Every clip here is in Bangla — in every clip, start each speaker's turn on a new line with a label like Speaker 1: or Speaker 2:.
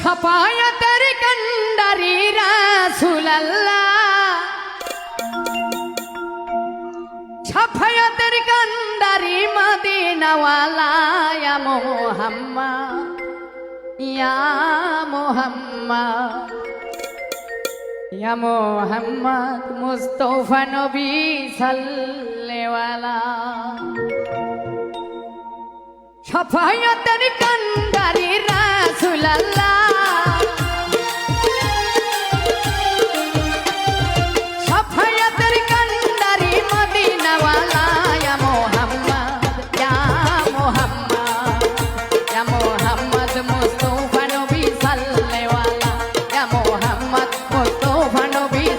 Speaker 1: সপায়তের কন্ডারি রাসুলাল্লাহ। সফায়তের কন্ডারি মদিনাওয়ালা, ইয়া ইয়া মোহাম্মদ ইয়া মোহাম্মদ মুস্তফা নবী সাল্লেওয়ালা সফায়তের কন্ডারি রাসুলাল্লাহ।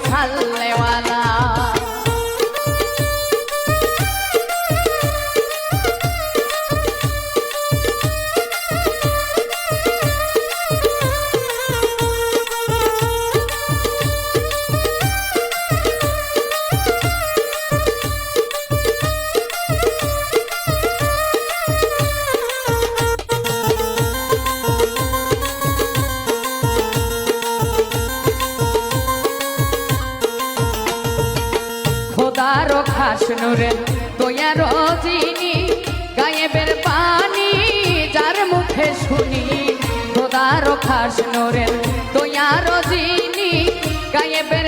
Speaker 1: নবী সাল্লেওয়ালা খাস নুরে তোয়ার জিনি গায়েবের পানি, যার মুখে শুনি, খোদার খাস নুরে তোয়ার জিনি গায়েবের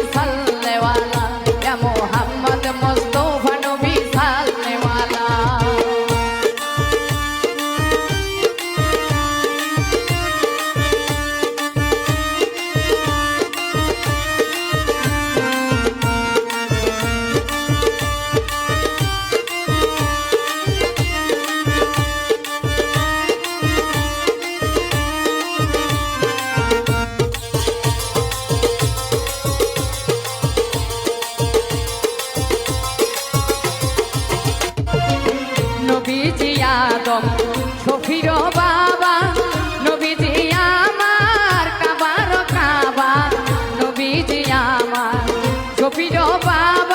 Speaker 1: নবীজি আদম সফির বাবা নবীজি আমার কাবার কাবা নবীজি আমার সফির বাবা।